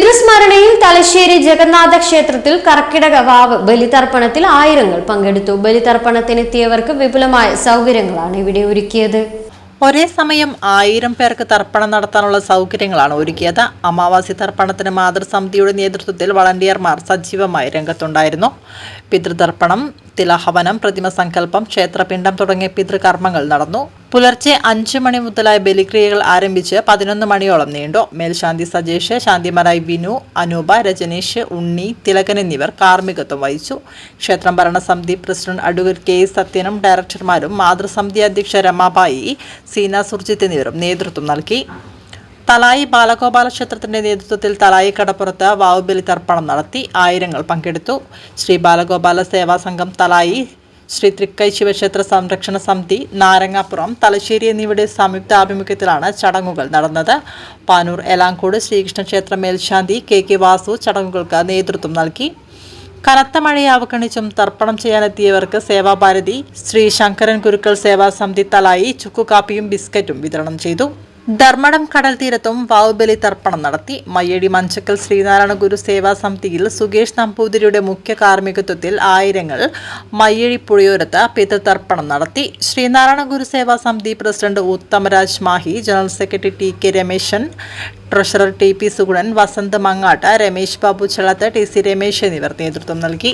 പിതൃസ്മരണയിൽ തലശ്ശേരി ജഗന്നാഥ ക്ഷേത്രത്തിൽ കർക്കിടക വാവ് ബലിതർപ്പണത്തിൽ ആയിരങ്ങൾ പങ്കെടുത്തു. ബലിതർപ്പണത്തിനെത്തിയവർക്ക് വിപുലമായ സൗകര്യങ്ങളാണ് ഇവിടെ ഒരുക്കിയത്. ഒരേ സമയം ആയിരം പേർക്ക് തർപ്പണം നടത്താനുള്ള സൗകര്യങ്ങളാണ് ഒരുക്കിയത്. അമാവാസി തർപ്പണത്തിന് മാതൃസമിതിയുടെ നേതൃത്വത്തിൽ വളണ്ടിയർമാർ സജീവമായി രംഗത്തുണ്ടായിരുന്നു. പിതൃതർപ്പണം തിലഹവനം പ്രതിമ സങ്കല്പം ക്ഷേത്രപിണ്ഡം തുടങ്ങിയ പിതൃകർമ്മങ്ങൾ നടന്നു. പുലർച്ചെ അഞ്ചു മണി മുതലായ ബലിക്രിയകൾ ആരംഭിച്ച് പതിനൊന്ന് മണിയോളം നീണ്ടു. മേൽശാന്തി സജേഷ് ശാന്തിമാരായി വിനു അനൂപ രജനീഷ് ഉണ്ണി തിലകൻ എന്നിവർ കാർമ്മികത്വം വഹിച്ചു. ക്ഷേത്രം ഭരണസമിതി പ്രസിഡന്റ് അഡ്വക്കേറ്റ് കെ സത്യനും ഡയറക്ടർമാരും മാതൃസമിതി അധ്യക്ഷ രമാബായി സീന സുർജിത്ത് എന്നിവരും നേതൃത്വം നൽകി. തലായി ബാലഗോപാല ക്ഷേത്രത്തിന്റെ നേതൃത്വത്തിൽ തലായി കടപ്പുറത്ത് വാവുബലി തർപ്പണം നടത്തി ആയിരങ്ങൾ പങ്കെടുത്തു. ശ്രീ ബാലഗോപാല സേവാ സംഘം തലായി ശ്രീ തൃക്കൈ ശിവക്ഷേത്ര സംരക്ഷണ സമിതി നാരങ്ങാപ്പുറം തലശ്ശേരി എന്നിവയുടെ സംയുക്ത ആഭിമുഖ്യത്തിലാണ് ചടങ്ങുകൾ നടന്നത്. പാനൂർ എലാങ്കോട് ശ്രീകൃഷ്ണ ക്ഷേത്ര മേൽശാന്തി കെ കെ വാസു ചടങ്ങുകൾക്ക് നേതൃത്വം നൽകി. കനത്ത മഴയെ അവഗണിച്ചും തർപ്പണം ചെയ്യാനെത്തിയവർക്ക് സേവാഭാരതി ശ്രീ ശങ്കരൻ ഗുരുക്കൾ സേവാ സമിതി തലായി ചുക്കുകാപ്പിയും ബിസ്ക്കറ്റും വിതരണം ചെയ്തു. ധർമ്മടം കടൽ തീരത്തും വാവുബലി തർപ്പണം നടത്തി. മയ്യടി മഞ്ചക്കൽ ശ്രീനാരായണ ഗുരു സേവാ സമിതിയിൽ സുകേഷ് നമ്പൂതിരിയുടെ മുഖ്യ കാർമ്മികത്വത്തിൽ ആയിരങ്ങൾ മയ്യഴി പുഴയോരത്ത് പിതൃതർപ്പണം നടത്തി. Sreenarayana Guru Seva Samiti president Uthamaraj Mahe general secretary T K Rameshan treasurer T P Sugunan Vasanth Mangatt Ramesh Babu Chellath T C Ramesh എന്നിവർ നേതൃത്വം നൽകി.